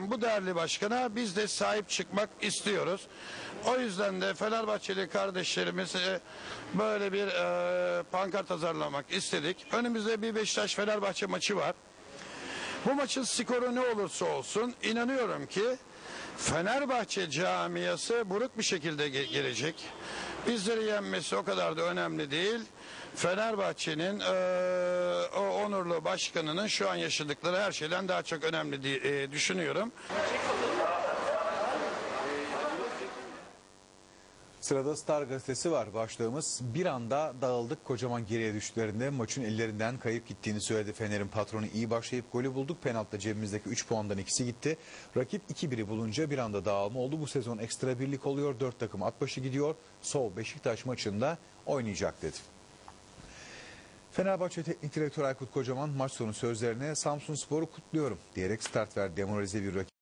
Bu değerli başkana biz de sahip çıkmak istiyoruz. O yüzden de Fenerbahçeli kardeşlerimize böyle bir e, pankart hazırlamak istedik. Önümüzde bir Beşiktaş Fenerbahçe maçı var. Bu maçın skoru ne olursa olsun inanıyorum ki Fenerbahçe camiası buruk bir şekilde ge- gelecek. Bizleri yenmesi o kadar da önemli değil. Fenerbahçe'nin eee, o onurlu başkanının şu an yaşadıkları her şeyden daha çok önemli diye eee, düşünüyorum. Sırada Star gazetesi var. Başlığımız bir anda dağıldık kocaman geriye düştüklerinde maçın ellerinden kayıp gittiğini söyledi. Fener'in patronu iyi başlayıp golü bulduk. Penaltıda cebimizdeki 3 puandan ikisi gitti. Rakip 2-1'i bulunca bir anda dağılma oldu. Bu sezon ekstra birlik oluyor. 4 takım at başı gidiyor. Sol Beşiktaş maçında oynayacak dedi. Fenerbahçe Teknik Direktörü Aykut Kocaman maç sonu sözlerine Samsun Spor'u kutluyorum diyerek start verdi. Demoralize bir rakip.